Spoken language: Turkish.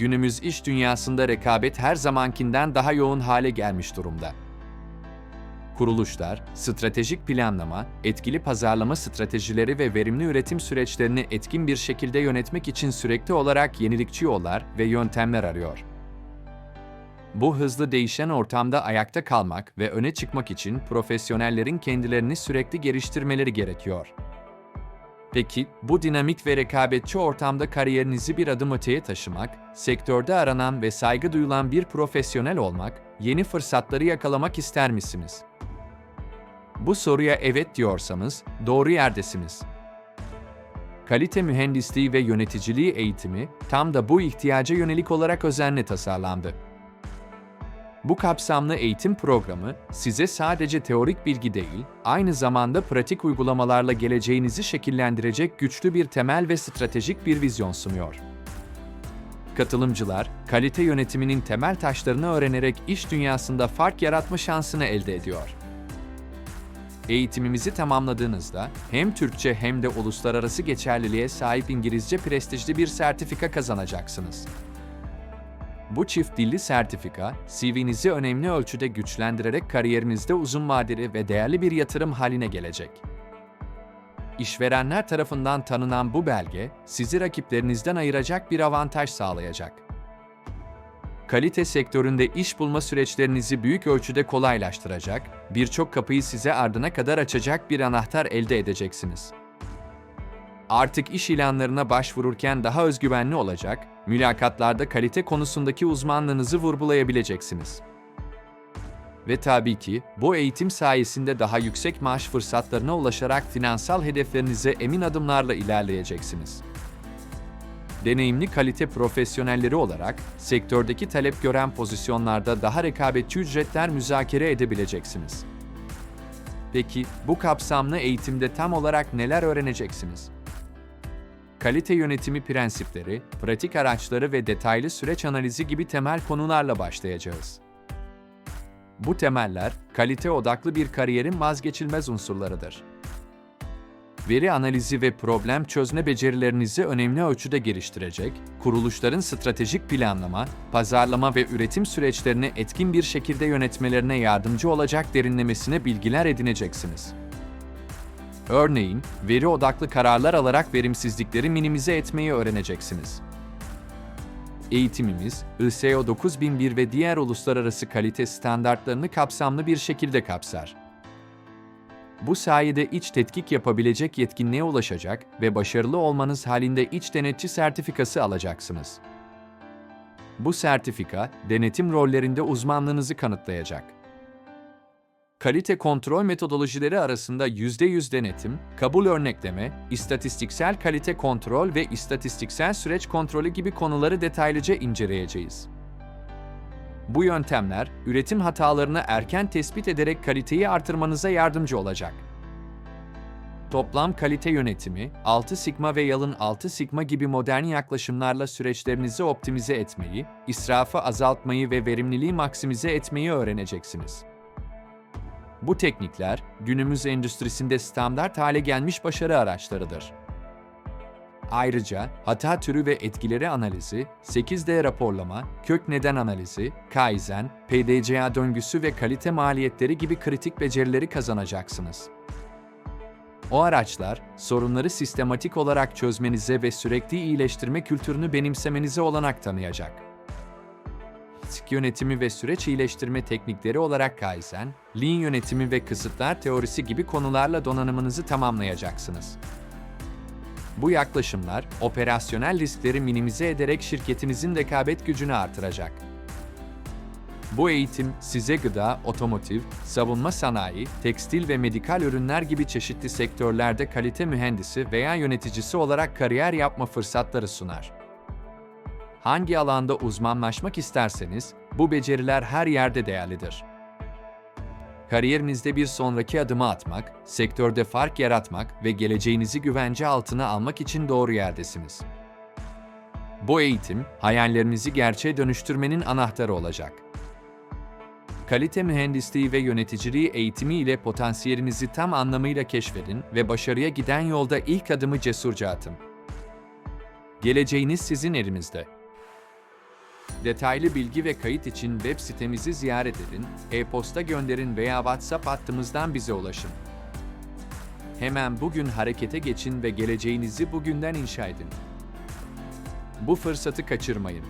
Günümüz iş dünyasında rekabet her zamankinden daha yoğun hale gelmiş durumda. Kuruluşlar, stratejik planlama, etkili pazarlama stratejileri ve verimli üretim süreçlerini etkin bir şekilde yönetmek için sürekli olarak yenilikçi yollar ve yöntemler arıyor. Bu hızlı değişen ortamda ayakta kalmak ve öne çıkmak için profesyonellerin kendilerini sürekli geliştirmeleri gerekiyor. Peki bu dinamik ve rekabetçi ortamda kariyerinizi bir adım öteye taşımak, sektörde aranan ve saygı duyulan bir profesyonel olmak, yeni fırsatları yakalamak ister misiniz? Bu soruya evet diyorsanız doğru yerdesiniz. Kalite mühendisliği ve yöneticiliği eğitimi tam da bu ihtiyaca yönelik olarak özenle tasarlandı. Bu kapsamlı eğitim programı size sadece teorik bilgi değil, aynı zamanda pratik uygulamalarla geleceğinizi şekillendirecek güçlü bir temel ve stratejik bir vizyon sunuyor. Katılımcılar, kalite yönetiminin temel taşlarını öğrenerek iş dünyasında fark yaratma şansını elde ediyor. Eğitimimizi tamamladığınızda hem Türkçe hem de uluslararası geçerliliğe sahip İngilizce prestijli bir sertifika kazanacaksınız. Bu çift dilli sertifika, CV'nizi önemli ölçüde güçlendirerek kariyerinizde uzun vadeli ve değerli bir yatırım haline gelecek. İşverenler tarafından tanınan bu belge, sizi rakiplerinizden ayıracak bir avantaj sağlayacak. Kalite sektöründe iş bulma süreçlerinizi büyük ölçüde kolaylaştıracak, birçok kapıyı size ardına kadar açacak bir anahtar elde edeceksiniz artık iş ilanlarına başvururken daha özgüvenli olacak, mülakatlarda kalite konusundaki uzmanlığınızı vurgulayabileceksiniz. Ve tabii ki bu eğitim sayesinde daha yüksek maaş fırsatlarına ulaşarak finansal hedeflerinize emin adımlarla ilerleyeceksiniz. Deneyimli kalite profesyonelleri olarak sektördeki talep gören pozisyonlarda daha rekabetçi ücretler müzakere edebileceksiniz. Peki bu kapsamlı eğitimde tam olarak neler öğreneceksiniz? Kalite yönetimi prensipleri, pratik araçları ve detaylı süreç analizi gibi temel konularla başlayacağız. Bu temeller, kalite odaklı bir kariyerin vazgeçilmez unsurlarıdır. Veri analizi ve problem çözme becerilerinizi önemli ölçüde geliştirecek, kuruluşların stratejik planlama, pazarlama ve üretim süreçlerini etkin bir şekilde yönetmelerine yardımcı olacak derinlemesine bilgiler edineceksiniz. Örneğin, veri odaklı kararlar alarak verimsizlikleri minimize etmeyi öğreneceksiniz. Eğitimimiz, ISO 9001 ve diğer uluslararası kalite standartlarını kapsamlı bir şekilde kapsar. Bu sayede iç tetkik yapabilecek yetkinliğe ulaşacak ve başarılı olmanız halinde iç denetçi sertifikası alacaksınız. Bu sertifika, denetim rollerinde uzmanlığınızı kanıtlayacak kalite kontrol metodolojileri arasında %100 denetim, kabul örnekleme, istatistiksel kalite kontrol ve istatistiksel süreç kontrolü gibi konuları detaylıca inceleyeceğiz. Bu yöntemler, üretim hatalarını erken tespit ederek kaliteyi artırmanıza yardımcı olacak. Toplam kalite yönetimi, 6 Sigma ve Yalın 6 Sigma gibi modern yaklaşımlarla süreçlerinizi optimize etmeyi, israfı azaltmayı ve verimliliği maksimize etmeyi öğreneceksiniz. Bu teknikler, günümüz endüstrisinde standart hale gelmiş başarı araçlarıdır. Ayrıca hata türü ve etkileri analizi, 8D raporlama, kök neden analizi, Kaizen, PDCA döngüsü ve kalite maliyetleri gibi kritik becerileri kazanacaksınız. O araçlar, sorunları sistematik olarak çözmenize ve sürekli iyileştirme kültürünü benimsemenize olanak tanıyacak risk yönetimi ve süreç iyileştirme teknikleri olarak Kaizen, Lean yönetimi ve kısıtlar teorisi gibi konularla donanımınızı tamamlayacaksınız. Bu yaklaşımlar, operasyonel riskleri minimize ederek şirketinizin rekabet gücünü artıracak. Bu eğitim size gıda, otomotiv, savunma sanayi, tekstil ve medikal ürünler gibi çeşitli sektörlerde kalite mühendisi veya yöneticisi olarak kariyer yapma fırsatları sunar hangi alanda uzmanlaşmak isterseniz bu beceriler her yerde değerlidir. Kariyerinizde bir sonraki adımı atmak, sektörde fark yaratmak ve geleceğinizi güvence altına almak için doğru yerdesiniz. Bu eğitim, hayallerinizi gerçeğe dönüştürmenin anahtarı olacak. Kalite mühendisliği ve yöneticiliği eğitimi ile potansiyelinizi tam anlamıyla keşfedin ve başarıya giden yolda ilk adımı cesurca atın. Geleceğiniz sizin elinizde. Detaylı bilgi ve kayıt için web sitemizi ziyaret edin, e-posta gönderin veya WhatsApp hattımızdan bize ulaşın. Hemen bugün harekete geçin ve geleceğinizi bugünden inşa edin. Bu fırsatı kaçırmayın.